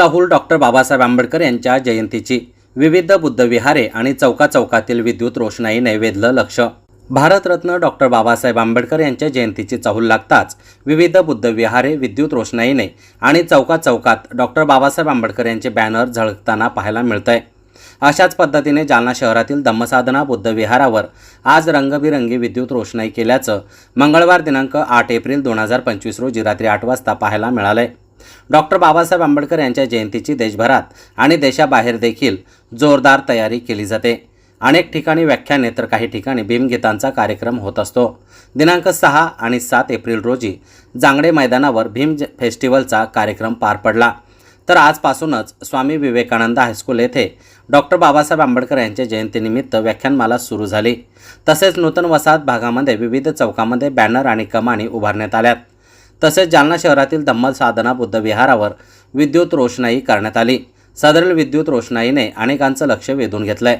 चाहूल डॉक्टर बाबासाहेब आंबेडकर यांच्या जयंतीची. विविध बुद्धविहारे आणि चौका चौकातील विद्युत रोषणाईने वेधलं लक्ष. भारतरत्न डॉक्टर बाबासाहेब आंबेडकर यांच्या जयंतीची चाहूल लागताच विविध बुद्धविहारे विद्युत रोषणाईने आणि चौका चौकात डॉक्टर बाबासाहेब आंबेडकर यांचे बॅनर झळकताना पाहायला मिळतंय. अशाच पद्धतीने जालना शहरातील धम्मसाधना बुद्धविहारावर आज रंगबिरंगी विद्युत रोषणाई केल्याचं मंगळवार दिनांक आठ एप्रिल दोन हजार पंचवीस रोजी रात्री आठ वाजता पाहायला मिळालंय. डॉक्टर बाबासाहेब आंबेडकर यांच्या जयंतीची देशभरात आणि देशाबाहेर देखील जोरदार तयारी केली जाते. अनेक ठिकाणी व्याख्याने तर काही ठिकाणी भीमगीतांचा कार्यक्रम होत असतो. दिनांक सहा आणि सात एप्रिल रोजी जांगडे मैदानावर भीम फेस्टिवलचा कार्यक्रम पार पडला. तर आजपासूनच स्वामी विवेकानंद हायस्कूल येथे डॉक्टर बाबासाहेब आंबेडकर यांच्या जयंतीनिमित्त व्याख्यानमाला सुरू झाली. तसेच नूतन वसाहत भागामध्ये विविध चौकामध्ये बॅनर आणि कमानी उभारण्यात आल्यात. तसेच जालना शहरातील धम्मल साधना बुद्ध विहारावर विद्युत रोषणाई करण्यात आली. सदरील विद्युत रोषणाईने अनेकांचं लक्ष वेधून घेतलंय.